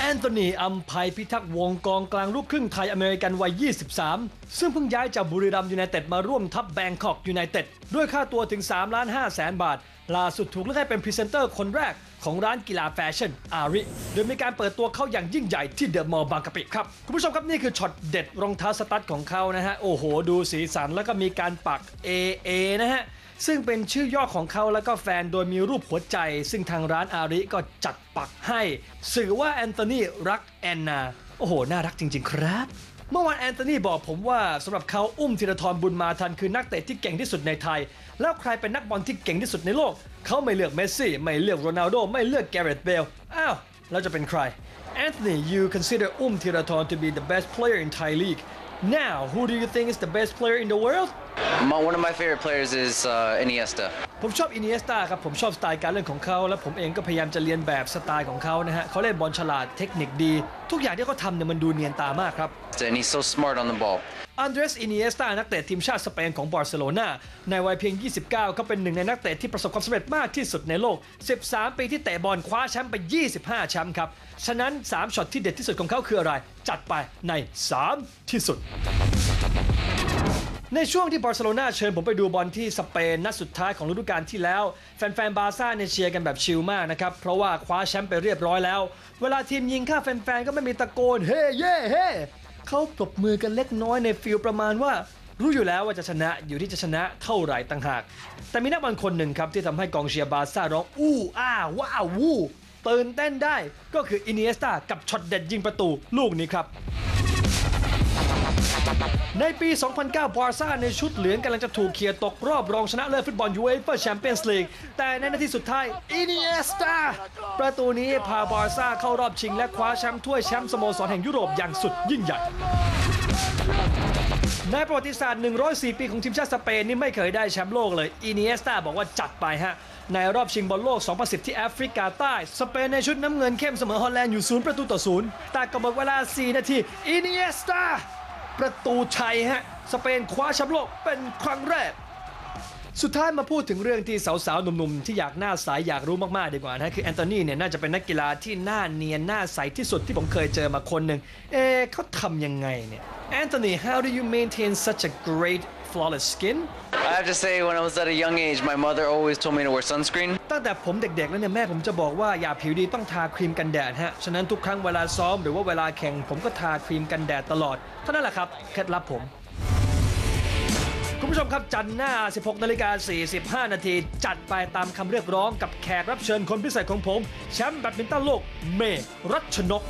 แอนโทนีอัมภัยพิทักษ์วงกองกลางลูกครึ่งไทยอเมริกันวัย 23 ซึ่งเพิ่งย้ายจากบุรีรัมย์ยูไนเต็ดมาร่วมทัพแบงคอกยูไนเต็ดด้วยค่าตัวถึง3ล้าน5แสนบาท ล่าสุดถูกเลือกให้เป็นพรีเซนเตอร์คนแรกของร้านกีฬาแฟชั่นอาริ โดยมีการเปิดตัวเขาอย่างยิ่งใหญ่ที่เดอะมอลล์บางกะปิครับ คุณผู้ชมครับนี่คือช็อตเด็ดรองเท้าสตั๊ดของเขานะฮะ โอ้โห ดูสีสันแล้วก็มีการปัก AA นะฮะซึ่งเป็นชื่อย่อของเขาแล้วก็แฟนโดยมีรูปหัวใจ ซึ่งทางร้านอาริก็จัดปักให้ สื่อว่าแอนโทนี รักแอนนา โอ้โห น่ารักจริง ๆ ครับ เมื่อวานแอนโทนีบอกผมว่าสำหรับเขาอุ้มธีรทรบุญมาทันคือนักเตะที่เก่งที่สุดในไทย แล้วใครเป็นนักบอลที่เก่งที่สุดในโลก เขาไม่เลือกเมสซี่ ไม่เลือกโรนัลโด ไม่เลือกแกเรตเบล อ้าว แล้วจะเป็นใคร Anthony you consider Um Thirathon to be the best player in Thai league now who do you think is the best player in the world My, one of my favorite players is uh, Iniesta. ผมชอบอิน e สตาครับผมชอบสไตล์การเล่นของเขาและผมเองก็พยายามจะเรียนแบบสไตล์ของเขานะฮะเขาเล่นบอลฉลาดเทคนิคดี ทุกอย่างที่เขาทำเนี่ยมันดูเนียนตามากครับ And he's so smart on the ball. อันเดรสอิน e สตานักเตะทีมชาติสเปนของบาร์เซโลนาในวัยเพียง 29เขาเป็นหนึ่งในนักเตะที่ประสบความสำเร็จมากที่สุดในโลก 13 ปีที่เตะบอลคว้าแชมป์ไป 25 แชมป์ครับ ฉะนั้น 3ช็อตที่เด็ดที่สุดของเขาคืออะไร จัดไปใน 3 ที่สุดในช่วงที่บาร์เซโลนาเชิญผมไปดูบอลที่สเปนนัดสุดท้ายของฤดูกาลที่แล้ว แฟนๆ บาร์ซ่าเนี่ยเชียร์กันแบบชิลมากนะครับ เพราะว่าคว้าแชมป์ไปเรียบร้อยแล้ว เวลาทีมยิงค่าแฟนๆ ก็ไม่มีตะโกน เฮ้ เย่เฮ้ เขาปรบมือกันเล็กน้อยในฟิลประมาณว่า รู้อยู่แล้วว่าจะชนะอยู่ที่จะชนะเท่าไหร่ต่างหาก แต่มีนักบอลคนหนึ่งครับที่ทำให้กองเชียร์บาร์ซ่าร้องอู้อ้าว้าววู้ตื่นเต้นได้ก็คืออินเนสตากับช็อตเด็ดยิงประตูลูกนี้ครับ ในปี 2009 บาร์ซ่าในชุดเหลืองกำลังจะถูกเคียร์ตกรอบรองชนะเลิศฟุตบอลยูเอฟ่าแชมเปี้ยนส์ลีก แต่ในนาทีสุดท้ายอินิเอสตาประตูนี้พาบาร์ซ่าเข้ารอบชิงและคว้าแชมป์ถ้วยแชมป์สโมสรแห่งยุโรปอย่างสุดยิ่งใหญ่ในประวัติศาสตร์ 104 ปีของทีมชาติสเปนนี่ไม่เคยได้แชมป์โลกเลย อินิเอสตาบอกว่าจัดไปฮะ ในรอบชิงบอลโลก 2010 ที่แอฟริกาใต้ สเปนในชุดน้ำเงินเข้มเสมอฮอลแลนด์อยู่ 0 ประตูต่อ 0 แต่กับหมดเวลา 4 นาที อินิเอสตา ประตูชัยฮะ สเปนคว้าแชมป์โลกเป็นครั้งแรก สุดท้ายมาพูดถึงเรื่องที่สาวๆ หนุ่มๆ ที่อยากหน้าใสอยากรู้มากๆ ดีกว่านะคือแอนโทนีเนี่ยน่าจะเป็นนักกีฬาที่หน้าเนียนหน้าใสที่สุดที่ผมเคยเจอมาคนหนึ่งเอ๊เขาทำยังไงเนี่ย Anthony how do you maintain such a great flawless skin I have to say, when I was at a young age, my mother always told me to wear sunscreen. ตั้งแต่ผมเด็กๆแล้วเนี่ยแม่ผมจะบอกว่าอย่าผิวดีต้องทาครีมกันแดดฮะ ฉะนั้นทุกครั้งเวลาซ้อมหรือว่าเวลาแข่งผมก็ทาครีมกันแดดตลอด เท่านั้นแหละครับ เคล็ดลับผม คุณผู้ชมครับจันทร์หน้า 16นาฬิกา45 นาที จัดไปตามคำเรียกร้องกับแขกรับเชิญคนพิเศษของผม แชมป์แบดมินตันโลก เมย์รัชนก